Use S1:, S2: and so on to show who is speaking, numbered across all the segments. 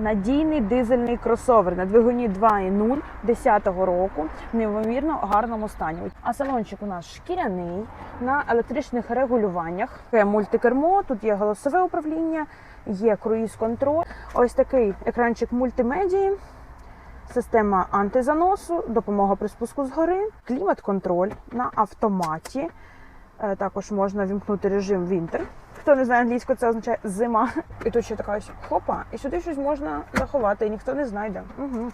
S1: надійний дизельний кросовер на двигуні 2.0 10-го року в неймовірно гарному стані. А салончик у нас шкіряний на електричних регулюваннях. Є мультикермо, тут є голосове управління, є круїз-контроль. Ось такий екранчик мультимедії. Система антизаносу, допомога при спуску згори, клімат-контроль на автоматі. Е, Також можна вімкнути режим Вінтер. Хто не знає англійську, це означає зима. І тут ще така ось хопа, і сюди щось можна заховати, і ніхто не знайде. Угу.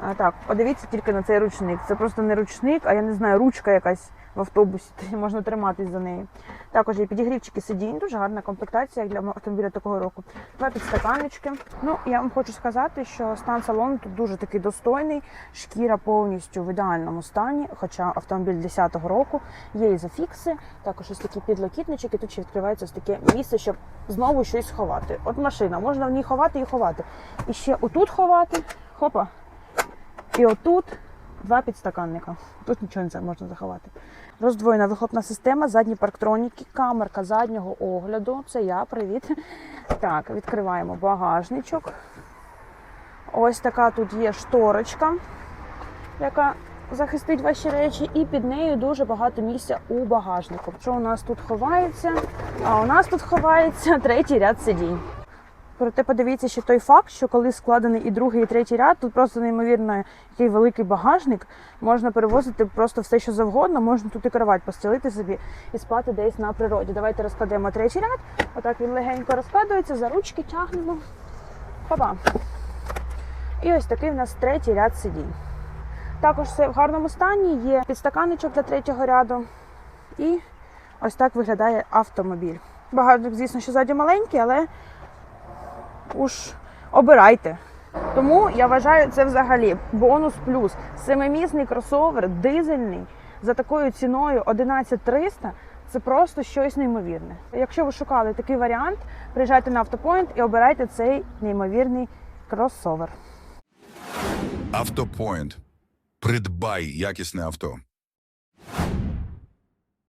S1: А, так, подивіться тільки на цей ручник. Це просто не ручник, а я не знаю, ручка якась в автобусі, можна триматись за неї. Також є підігрівчики сидінь, дуже гарна комплектація для автомобіля такого року. Два підстаканнички. Ну, я вам хочу сказати, що стан салону тут дуже такий достойний, шкіра повністю в ідеальному стані, хоча автомобіль 10-го року, є і зафікси, також ось такі підлокітнички, тут ще відкривається ось таке місце, щоб знову щось ховати. От машина, можна в ній ховати і ховати. І ще отут ховати, хопа, і отут два підстаканника. Тут нічого не можна заховати. Роздвоєна вихлопна система, задні парктроніки, камерка заднього огляду. Це я, привіт. Так, відкриваємо багажничок. Ось така тут є шторочка, яка захистить ваші речі, і під нею дуже багато місця у багажнику. Що у нас тут ховається? А у нас тут ховається третій ряд сидінь. Проте подивіться ще той факт, що коли складений і другий, і третій ряд, тут просто неймовірно який великий багажник. Можна перевозити просто все, що завгодно. Можна тут і кровать постелити собі і спати десь на природі. Давайте розкладемо третій ряд. Отак він легенько розкладується, за ручки тягнемо. Хоба. І ось такий в нас третій ряд сидінь. Також все в гарному стані, є підстаканничок для третього ряду. І ось так виглядає автомобіль. Багажник, звісно, що ззаді маленький, але уж обирайте. Тому я вважаю це взагалі бонус плюс. Семимісний кросовер, дизельний за такою ціною 11300 це просто щось неймовірне. Якщо ви шукали такий варіант, приїжджайте на автопоінт і обирайте цей неймовірний кросовер.
S2: Автопоінт. Придбай якісне авто.